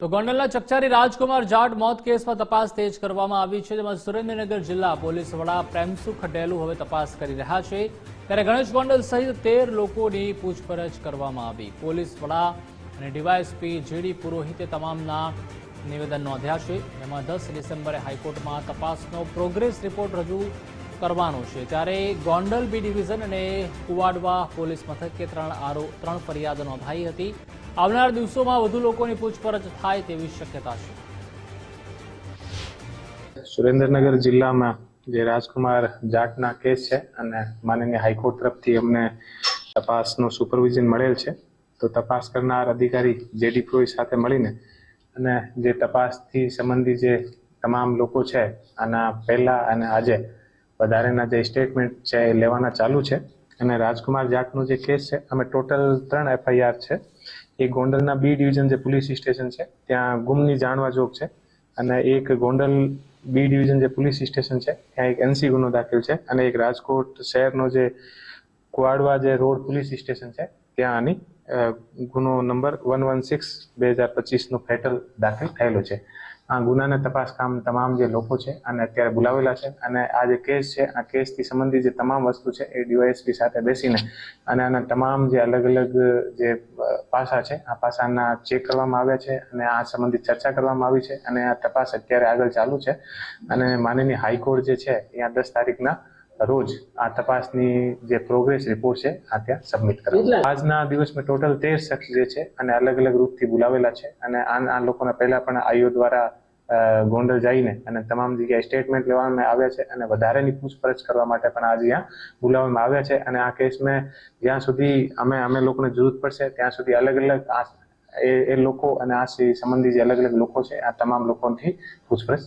તો ગોંડલના ચકચારી રાજકુમાર જાટ મોત કેસમાં તપાસ તેજ કરવામાં આવી છે, જેમાં સુરેન્દ્રનગર જિલ્લા પોલીસ વડા પ્રેમસુખ ડેલુ હવે તપાસ કરી રહ્યા છે. ત્યારે ગણેશ ગોંડલ સહિત તેર લોકોની પૂછપરછ કરવામાં આવી. પોલીસ વડા અને ડીવાયએસપી જેડી પુરોહિતે તમામના નિવેદન નોંધ્યા છે. એમાં દસ ડિસેમ્બરે હાઈકોર્ટમાં તપાસનો પ્રોગ્રેસ રિપોર્ટ રજૂ કરવાનો છે. ત્યારે ગોંડલ બી ડિવિઝન અને કુવાડવા પોલીસ મથકે ત્રણ આરો, ત્રણ ફરિયાદ નોંધાઈ હતી. આવનાર દિવસોમાં વધુ લોકોની પૂછપરછ થાય તેવી શક્યતા છે. સુરેન્દ્રનગર જિલ્લામાં જે રાજકુમાર જાટના કેસ છે અને માનનીય હાઈકોર્ટ તરફથી અમને તપાસનું સુપરવિઝન મળેલ છે, તો તપાસ કરનાર અધિકારી જેડી પ્રોય સાથે મળીને અને જે તપાસથી સંબંધી જે તમામ લોકો છે, આના પહેલા અને આજે વધારેના જે સ્ટેટમેન્ટ છે એ લેવાના ચાલુ છે. અને રાજકુમાર જાટનો જે કેસ છે, અમે ટોટલ ત્રણ એફઆઈઆર છે. એ ગોંડલના બી ડિવિઝન જે પોલીસ સ્ટેશન છે, ત્યાં ગુમની જાણવા જોગ છે. અને એક ગોંડલ બી ડિવિઝન જે પોલીસ સ્ટેશન છે, ત્યાં એક એનસી ગુનો દાખલ છે. અને એક રાજકોટ શહેરનો જે કુવાડવા જે રોડ પોલીસ સ્ટેશન છે, ત્યાં આની ગુનો નંબર વન વન સિક્સ બે હજાર પચીસનો ફેટલ દાખલ થયેલો છે. આ ગુનાને તપાસ કામ તમામ જે લોકો છે અને અત્યારે બોલાવેલા છે અને આ જે કેસ છે, આ કેસથી સંબંધિત જે તમામ વસ્તુ છે એ ડીવાયએસપી સાથે બેસીને અને આના તમામ જે અલગ અલગ જે પાસા છે, આ પાસાના ચેક કરવામાં આવ્યા છે અને આ સંબંધિત ચર્ચા કરવામાં આવી છે અને આ તપાસ અત્યારે આગળ ચાલુ છે અને માનનીય હાઈકોર્ટ જે છે અહીંયા દસ તારીખના રોજ આ તપાસની જે પ્રોગ્રેસ રિપોર્ટ છે આ ત્યાં સબમિટ કરવા આજના દિવસમાં ટોટલ તેર શખ્સ જે છે અને અલગ અલગ રૂપથી બોલાવેલા છે અને આ આ લોકોના પહેલા પણ આઈઓ દ્વારા ગોંડલ જઈને અને તમામ જગ્યાએ સ્ટેટમેન્ટ લેવામાં આવ્યા છે અને વધારેની પૂછપરછ કરવા માટે પણ આજે અહીંયા બોલાવવામાં આવ્યા છે. અને આ કેસમાં જ્યાં સુધી અમે અમે લોકોને જરૂર પડશે ત્યાં સુધી અલગ અલગ આ એ લોકો અને આ સંબંધી જે અલગ અલગ લોકો છે આ તમામ લોકોથી પૂછપરછ